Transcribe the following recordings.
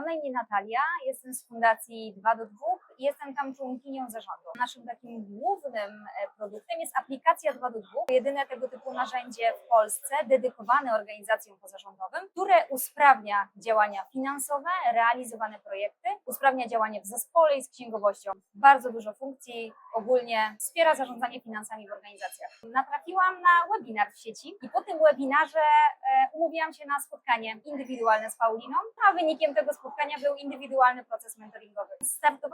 Mam na imię Natalia, jestem z Fundacji 2 do 2 i jestem tam członkinią zarządu. Naszym takim głównym e, produktem jest aplikacja 2 do 2, jedyne tego typu narzędzie w Polsce dedykowane organizacjom pozarządowym, które usprawnia działania finansowe, realizowane projekty, usprawnia działanie w zespole i z księgowością. Bardzo dużo funkcji, ogólnie wspiera zarządzanie finansami w organizacjach. Natrafiłam na webinar w sieci i po tym webinarze e, umówiłam się na spotkanie indywidualne z Pauliną, a wynikiem tego spotkania był indywidualny proces mentoringowy.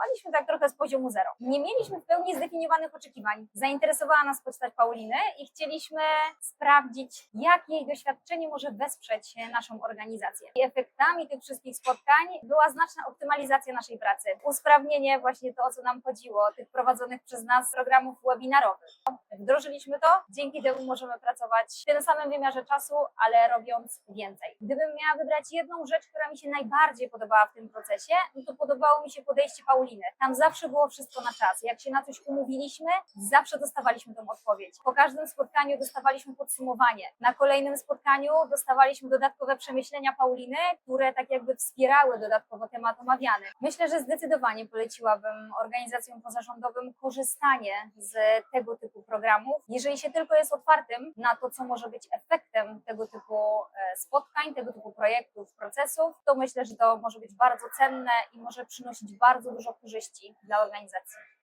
Startowaliśmy tak trochę z poziomu zero. Nie mieliśmy w pełni zdefiniowanych oczekiwań. Zainteresowała nas postać Pauliny i chcieliśmy sprawdzić, jak jej doświadczenie może wesprzeć naszą organizację. I efektami tych wszystkich spotkań była znaczna optymalizacja naszej pracy, usprawnienie właśnie to, o co nam chodziło, tych prowadzonych przez nas programów webinarowych. Wdrożyliśmy to, dzięki temu możemy pracować w tym samym wymiarze czasu, ale robiąc więcej. Gdybym miała wybrać jedną rzecz, która mi się najbardziej podobała w tym procesie, no to podobało mi się podejście Pauliny. Tam zawsze było wszystko na czas. Jak się na coś umówiliśmy, zawsze dostawaliśmy tą odpowiedź. Po każdym spotkaniu dostawaliśmy podsumowanie. Na kolejnym spotkaniu dostawaliśmy dodatkowe przemyślenia Pauliny, które tak jakby wspierały dodatkowo temat omawiany. Myślę, że zdecydowanie poleciłabym organizacjom pozarządowym korzystanie z tego typu programów, jeżeli się tylko jest otwartym na to, co może być efektem tego typu e, spotkań, tego typu projektów, procesów, to myślę, że to może być bardzo cenne i może przynosić bardzo dużo korzyści dla organizacji.